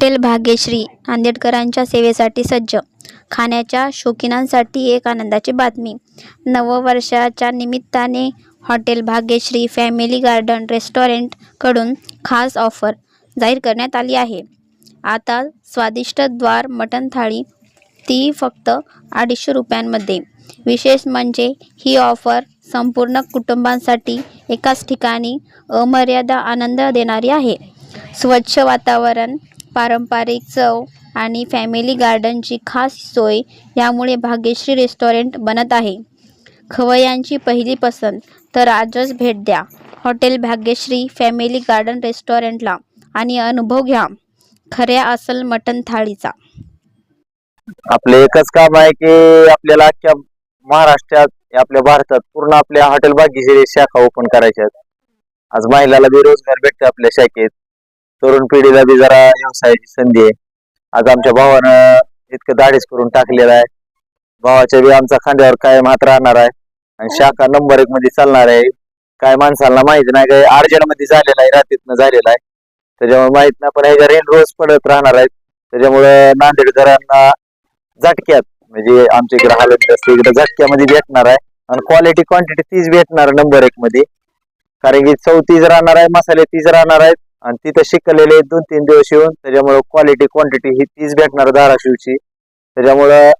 Hotel Bhagyashree नांदेडकरांच्या सेवेसाठी सज्ज. खाण्याच्या शौकीनांसाठी एक आनंदाची बातमी. नववर्षाच्या निमित्ताने हॉटेल भाग्यश्री फॅमिली गार्डन रेस्टॉरंटकडून खास ऑफर जाहीर करण्यात आली आहे. आता स्वादिष्ट द्वार मटण थाळी ती फक्त अडीचशे रुपयांमध्ये. विशेष म्हणजे ही ऑफर संपूर्ण कुटुंबांसाठी एकाच ठिकाणी अमर्यादा आनंद देणारी आहे. स्वच्छ वातावरण पारंपरिक चव आणि फॅमिली गार्डनची खास सोय यामुळे भाग्यश्री रेस्टॉरंट बनत आहे. खवयांची पहिली पसंत तर आजच भेट द्या. हॉटेल भाग्यश्री फॅमिली गार्डन रेस्टॉरंटला आणि अनुभव घ्या. खऱ्या असल मटण थाळीचा. आपले एकच काम आहे की आपल्याला अख्ख्या महाराष्ट्रात आपल्या भारतात पूर्ण आपल्या हॉटेल भाग्यश्री शाखा ओपन करायच्या आहेत. आज महिलाला बेरोजगार भेटते आपल्या शाखेत. तरुण पिढीला बी जरा व्यवसायाची संधी आहे. आज आमच्या भावानं इतकं दाढीच करून टाकलेलं आहे. भावाच्या बी आमचा खांद्यावर काय मात राहणार आहे. आणि शाखा नंबर एक मध्ये चालणार आहे. काय माणसाला माहीत नाही काय अर्जंटमध्ये झालेला आहे रात्रीतनं झालेला आहे. त्याच्यामुळे माहीत नाही पण ह्याच्या रेंट रोज पडत राहणार आहेत त्याच्यामुळे नांदेडकरांना झटक्यात म्हणजे आमच्या इकडे हालत असते इकडे झटक्यामध्ये भेटणार आहे. आणि क्वालिटी क्वांटिटी तीच भेटणार नंबर एक मध्ये. कारण की चव तीच राहणार आहे मसाले तीच राहणार आहेत. आणि तिथं शिकलेले दोन तीन दिवस येऊन त्याच्यामुळं क्वालिटी क्वांटिटी ही तीच भेटणार धाराशिवची. त्याच्यामुळं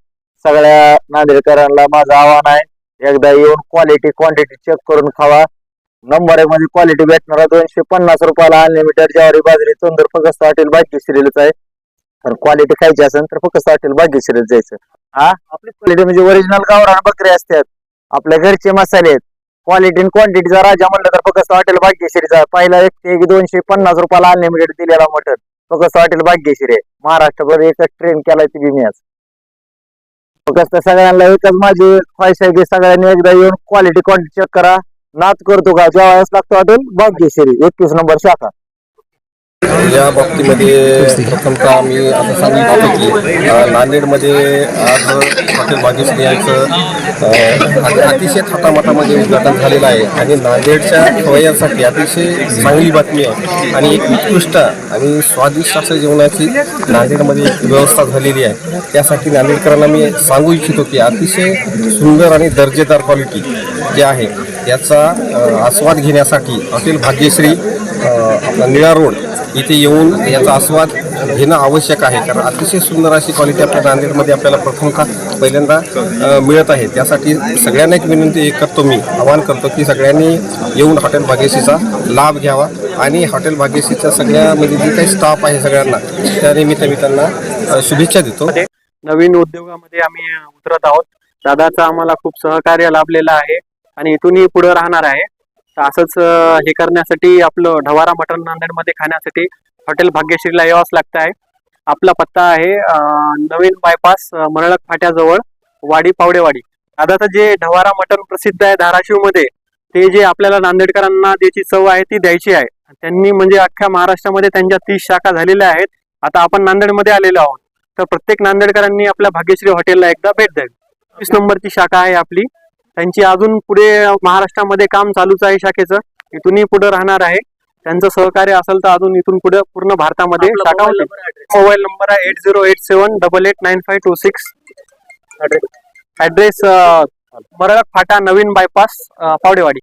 सगळ्या नांदेडकरांना माझं आव्हान आहे एकदा येऊन क्वालिटी क्वांटिटी चेक करून खावा. नंबर एक मध्ये क्वालिटी भेटणार दोनशे पन्नास रुपयाला अनलिमिटेड ज्वारी बाजरी चंदर फक्त हॉटेल भाग्यश्रीलाच आहे. पण क्वालिटी खायची असेल तर फक्त हॉटेल भाग्यश्रीला जायचं. हा? आपली क्वालिटी म्हणजे ओरिजिनल गावरान बकरी असतात आपल्या घरचे मसाले आहेत. क्वालिटी क्वांटिटीचा राजा म्हणलं तर फक्त हॉटेल भाग्यश्रीचा पहिला एक ते एक दोनशे पन्नास रुपयाला अनलिमिटेड दिलेला मटन. फक्त हॉटेल भाग्यश्री आहे. महाराष्ट्रभर एकच ट्रेन केलाय ती बी मी आज. फक्त सगळ्यांना एकच माझी ख्वाहिश आहे की सगळ्यांनी एकदा येऊन क्वालिटी क्वांटिटी चेक करा. नाच करतो का? जेव्हा लागतो हॉटेल भाग्यश्री. एकवीस नंबर शाखा. या बाबतीमध्ये प्रथमतः आम्ही असं सांगू इच्छितो की नांदेडमध्ये आज हॉटेल भाग्यश्री याचं अ, अति- अतिशय थाटामाटामध्ये उद्घाटन झालेलं आहे. आणि नांदेडच्या खवय्यांसाठी अतिशय चांगली बातमी आहे. आणि एक उत्कृष्ट आणि स्वादिष्ट असं जेवणाची नांदेडमध्ये एक व्यवस्था झालेली आहे. त्यासाठी नांदेडकरांना मी सांगू इच्छितो की अतिशय सुंदर आणि दर्जेदार क्वालिटी जे आहे. याचा आस्वाद घेण्यासाठी अखिल भाग्यश्री आपला निळा रोड इथे येऊन याचा आस्वाद घेणं आवश्यक आहे. कारण अतिशय सुंदर अशी क्वालिटी आपल्या नांदेडमध्ये आपल्याला प्रथमतः पहिल्यांदा मिळत आहे. त्यासाठी सगळ्यांना एक विनंती एक करतो मी आवाहन करतो की सगळ्यांनी येऊन हॉटेल भाग्यश्रीचा लाभ घ्यावा. आणि हॉटेल भाग्यश्रीच्या सगळ्या म्हणजे जे काही स्टाफ आहे सगळ्यांना त्यानिमित्त मी त्यांना शुभेच्छा देतो. नवीन उद्योगामध्ये आम्ही उतरत आहोत. दादाचा आम्हाला खूप सहकार्य लाभलेलं आहे. आणि इथूनही पुढे राहणार आहे. तर असंच हे करण्यासाठी आपलं ढवारा मटण नांदेडमध्ये खाण्यासाठी हॉटेल भाग्यश्रीला यावंच लागतं आहे. आपला पत्ता आहे नवीन बायपास मरळक फाट्याजवळ वाडी पावडेवाडी. आता जे ढवारा मटण प्रसिद्ध आहे धाराशिवमध्ये ते जे आपल्याला नांदेडकरांना त्याची चव आहे ती द्यायची आहे. त्यांनी म्हणजे अख्ख्या महाराष्ट्रामध्ये त्यांच्या तीस शाखा झालेल्या आहेत. आता आपण नांदेडमध्ये आलेलो आहोत. तर प्रत्येक नांदेडकरांनी आपल्या भाग्यश्री हॉटेलला एकदा भेट द्यावी. वीस नंबरची शाखा आहे आपली. त्यांची अजून पुढे महाराष्ट्रामध्ये काम चालूच आहे शाखेचं. इथूनही पुढे राहणार आहे. त्यांचं सहकार्य असेल तर अजून इथून पुढे पूर्ण भारतामध्ये शाखा होतील मोबाईल नंबर आहे eight zero eight seven double eight nine five two six address Maralak फाटा नवीन बायपास पावडेवाडी